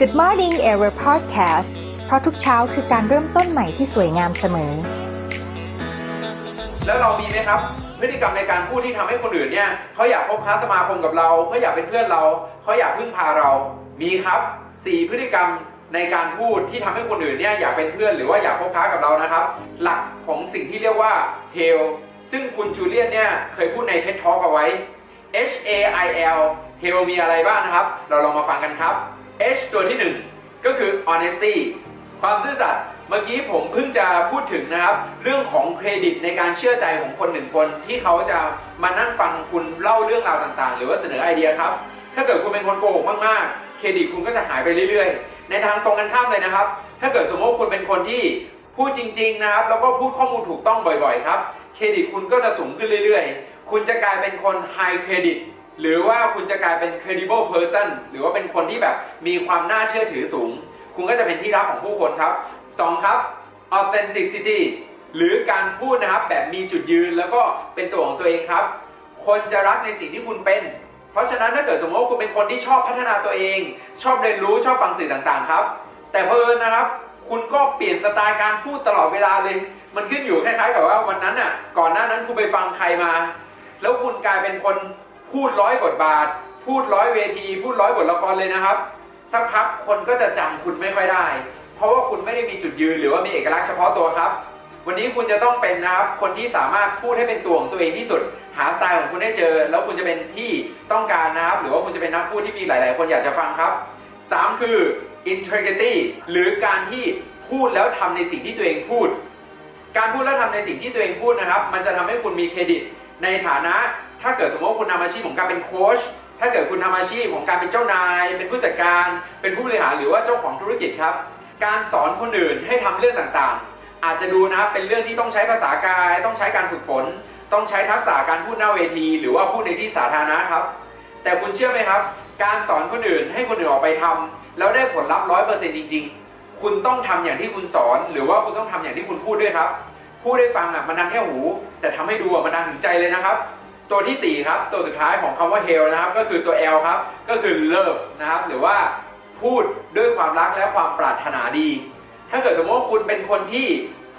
Good Morning Error Podcast เพราะทุกเช้าคือการเริ่มต้นใหม่ที่สวยงามเสมอ แล้วเรามีไหมครับ พฤติกรรมในการพูดที่ทำให้คนอื่นเนี่ยเขาอยากคบค้าสมาคมกับเราเขาอยากเป็นเพื่อนเราเขาอยากพึ่งพาเรา มีครับ 4 พฤติกรรมในการพูดที่ทำให้คนอื่นเนี่ยอยากเป็นเพื่อนหรือว่าอยากคบค้ากับเรานะครับ หลักของสิ่งที่เรียกว่า HAIL ซึ่งคุณจูเลียนเนี่ยเคยพูดใน TED Talk เอาไว้ H A I L HAIL มีอะไรบ้างนะครับ เราลองมาฟังกันครับ H ตัวที่ 1 ก็คือ honesty ความซื่อสัตย์เมื่อกี้ผมเพิ่งจะพูดถึงนะครับ เรื่องของเครดิตในการเชื่อใจของคนหนึ่งคน ที่เขาจะมานั่งฟังคุณเล่าเรื่องราวต่างๆ หรือว่าเสนอไอเดียครับ ถ้าเกิดคุณเป็นคนโกหกมากๆ เครดิตคุณก็จะหายไปเรื่อยๆ ในทางตรงกันข้ามเลยนะครับ ถ้าเกิดสมมติว่าคุณเป็นคนที่พูดจริง ๆ นะครับ แล้วก็พูดข้อมูลถูกต้องบ่อยๆ ครับ เครดิตคุณก็จะสูงขึ้นเรื่อยๆ คุณจะกลายเป็นคน high credit หรือว่าคุณจะกลายเป็น credible person หรือว่าเป็นคนที่แบบมีความน่าเชื่อถือสูง คุณก็จะเป็นที่รักของผู้คนครับ 2 ครับ authenticity หรือการพูดนะครับแบบมีจุดยืนแล้วก็เป็นตัวของตัวเองครับ คนจะรักในสิ่งที่คุณเป็น เพราะฉะนั้นถ้าเกิดสมมติว่าคุณเป็นคนที่ชอบพัฒนาตัวเอง ชอบเรียนรู้ชอบฟังสื่อต่างๆครับ แต่เพลินนะครับ คุณก็เปลี่ยนสไตล์การพูดตลอดเวลาเลย มันขึ้นอยู่คล้ายๆกับว่าวันนั้นอะก่อนหน้านั้นคุณไปฟังใครมา แล้วคุณกลายเป็นคน พูดร้อยบทบาท พูดร้อยเวที พูดร้อยบทละครเลยนะครับ สักพักคนก็จะจำคุณไม่ค่อยได้ เพราะว่าคุณไม่ได้มีจุดยืนหรือว่ามีเอกลักษณ์เฉพาะตัวครับ วันนี้คุณจะต้องเป็นนะครับคนที่สามารถพูดให้เป็นตัวของตัวเองที่สุด หาสไตล์ของคุณให้เจอ แล้วคุณจะเป็นที่ต้องการนะครับ หรือว่าคุณจะเป็นนักพูดที่มีหลาย ๆ คนอยากจะฟังครับ 3 คือ integrity หรือการที่พูดแล้วทำในสิ่งที่ตัวเองพูด การพูดแล้วทำในสิ่งที่ตัวเองพูดนะครับ มันจะทำให้คุณมีเครดิต ในฐานะ ถ้าเกิดสมมติว่าคุณทำอาชีพของการเป็นโค้ชถ้าเกิดคุณทำอาชีพของการเป็นเจ้านาย เป็นผู้จัดการ เป็นผู้บริหารหรือว่าเจ้าของธุรกิจครับ การสอนคนอื่นให้ทำเรื่องต่างๆ อาจจะดูนะครับเป็นเรื่องที่ต้องใช้ภาษากาย ต้องใช้การฝึกฝน ต้องใช้ทักษะการพูดหน้าเวที หรือว่าพูดในที่สาธารณะครับ แต่คุณเชื่อไหมครับ การสอนคนอื่นให้คนอื่นออกไปทำแล้วได้ผลลัพธ์ร้อยเปอร์เซ็นต์จริง ๆ คุณต้องทำอย่างที่คุณสอน หรือว่าคุณต้องทำอย่างที่คุณพูดด้วยครับ พูดได้ฟังอะมันดังแค่หู แต่ทำให้ดูอะมันดังถึงใจเลยนะครับ ตัวที่ 4 ครับ ตัวสุดท้ายของคำว่า hell นะครับ ก็คือตัว L ครับ ก็คือ love นะครับ หรือว่าพูดด้วยความรักและความปรารถนาดี ถ้าเกิดสมมติว่าคุณเป็นคนที่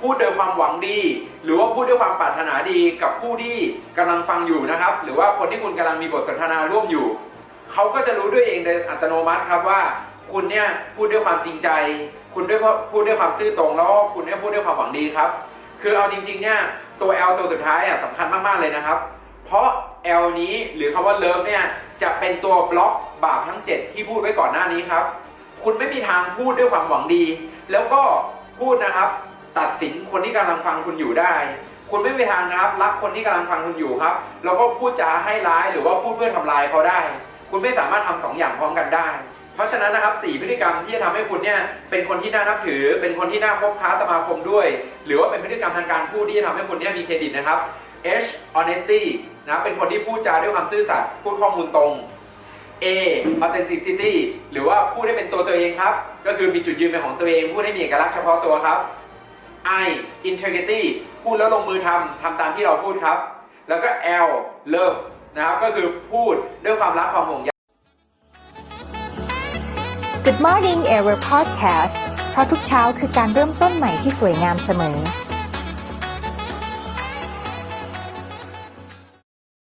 พูดโดยความหวังดี หรือว่าพูดด้วยความปรารถนาดีกับผู้ที่กำลังฟังอยู่นะครับ หรือว่าคนที่คุณกำลังมีบทสนทนาร่วมอยู่ เขาก็จะรู้ด้วยเองโดยอัตโนมัติครับว่าคุณเนี่ยพูดด้วยความจริงใจ คุณด้วยพูดด้วยความซื่อตรงแล้วคุณเนี่ยพูดด้วยความหวังดีครับ คือเอาจริงๆเนี่ยตัว L ตัวสุดท้ายอะสำคัญมากๆเลยนะครับ เพราะ L นี้หรือคำว่า love เนี่ยจะเป็นตัวบล็อกบาปทั้ง 7 ที่พูดไว้ก่อนหน้านี้ครับ คุณไม่มีทางพูดด้วยความหวังดี แล้วก็พูดนะครับ ตัดสินคนที่กำลังฟังคุณอยู่ได้ คุณไม่มีทางนะครับรักคนที่กำลังฟังคุณอยู่ครับ แล้วก็พูดจาให้ร้ายหรือว่าพูดเพื่อทำลายเขาได้ คุณไม่สามารถทำสองอย่างพร้อมกันได้ เพราะฉะนั้นนะครับสี่พฤติกรรมที่จะทำให้คุณเนี่ยเป็นคนที่น่านับถือ เป็นคนที่น่าคบค้าสมาคมด้วย หรือว่าเป็นพฤติกรรมทางการพูดที่จะทำให้คุณเนี่ยมีเครดิตนะครับ H honesty นะเป็นคนที่พูดจาด้วยความซื่อสัตย์พูดข้อมูลตรง A authenticity หรือว่าพูดให้เป็นตัวตัวเองครับ ก็คือมีจุดยืนเป็นของตัวเองพูดให้มีเอกลักษณ์เฉพาะตัวครับ I integrity พูดแล้วลงมือทำทำตามที่เราพูดครับ แล้วก็ L love นะครับก็คือพูดด้วยความรักความห่วงใย Good Morning Error Podcast เพราะทุกเช้าคือการเริ่มต้นใหม่ที่สวยงามเสมอ